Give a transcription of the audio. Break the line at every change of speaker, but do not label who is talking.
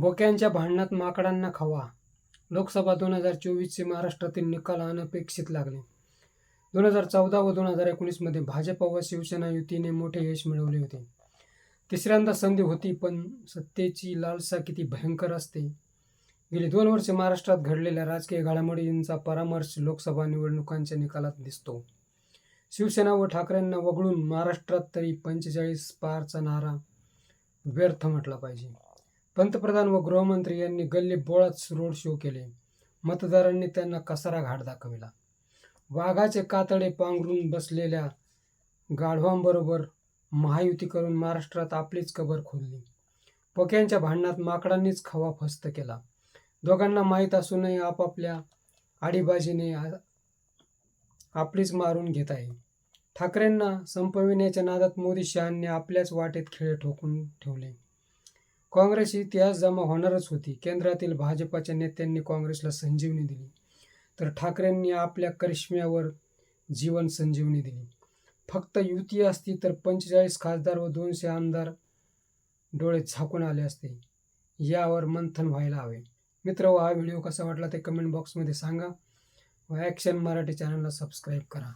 बोक्यांच्या भांडणात माकडांना खवा. लोकसभा दोन हजार चोवीसचे महाराष्ट्रातील निकाल अनपेक्षित लागले. दोन हजार चौदा व दोन हजार एकोणीसमध्ये भाजप व शिवसेना युतीने मोठे यश मिळवले होते. तिसऱ्यांदा संधी होती पण सत्तेची लालसा किती भयंकर असते. गेली दोन वर्षे महाराष्ट्रात घडलेल्या राजकीय घडामोडींचा परामर्श लोकसभा निवडणुकांच्या निकालात दिसतो. शिवसेना व ठाकरेंना वगळून महाराष्ट्रात तरी पंचेचाळीस पारचा नारा व्यर्थ म्हटला पाहिजे. पंतप्रधान व गृहमंत्री यांनी गल्ली बोळात रोड शो केले. मतदारांनी त्यांना कसारा घाट दाखविला. वाघाचे कातडे पांघरून बसलेल्या गाढवांबरोबर महायुती करून महाराष्ट्रात आपलीच कबर खोदली. पक्यांच्या भांडणात माकडांनीच खवा फस्त केला. दोघांना माहीत असूनही आपापल्या आडीबाजीने आपलीच मारून घेत आहे. ठाकरेंना संपविण्याच्या नादात मोदी शहांनी आपल्याच वाटेत खेळ ठोकून ठेवले. काँग्रेस इतिहास जमा होणारच होती. केंद्रातील भाजपाच्या नेत्यांनी काँग्रेसला संजीवनी दिली. तर ठाकरेंनी आपल्या करिश्म्यावर जीवन संजीवनी दिली. फक्त युती असती तर पंचेचाळीस खासदार व दोनशे आमदार डोळे झाकून आले असते. यावर मंथन व्हायला हवे. मित्र हा व्हिडिओ कसा वाटला ते कमेंट बॉक्समध्ये सांगा व ॲक्शन मराठी चॅनलला सबस्क्राईब करा.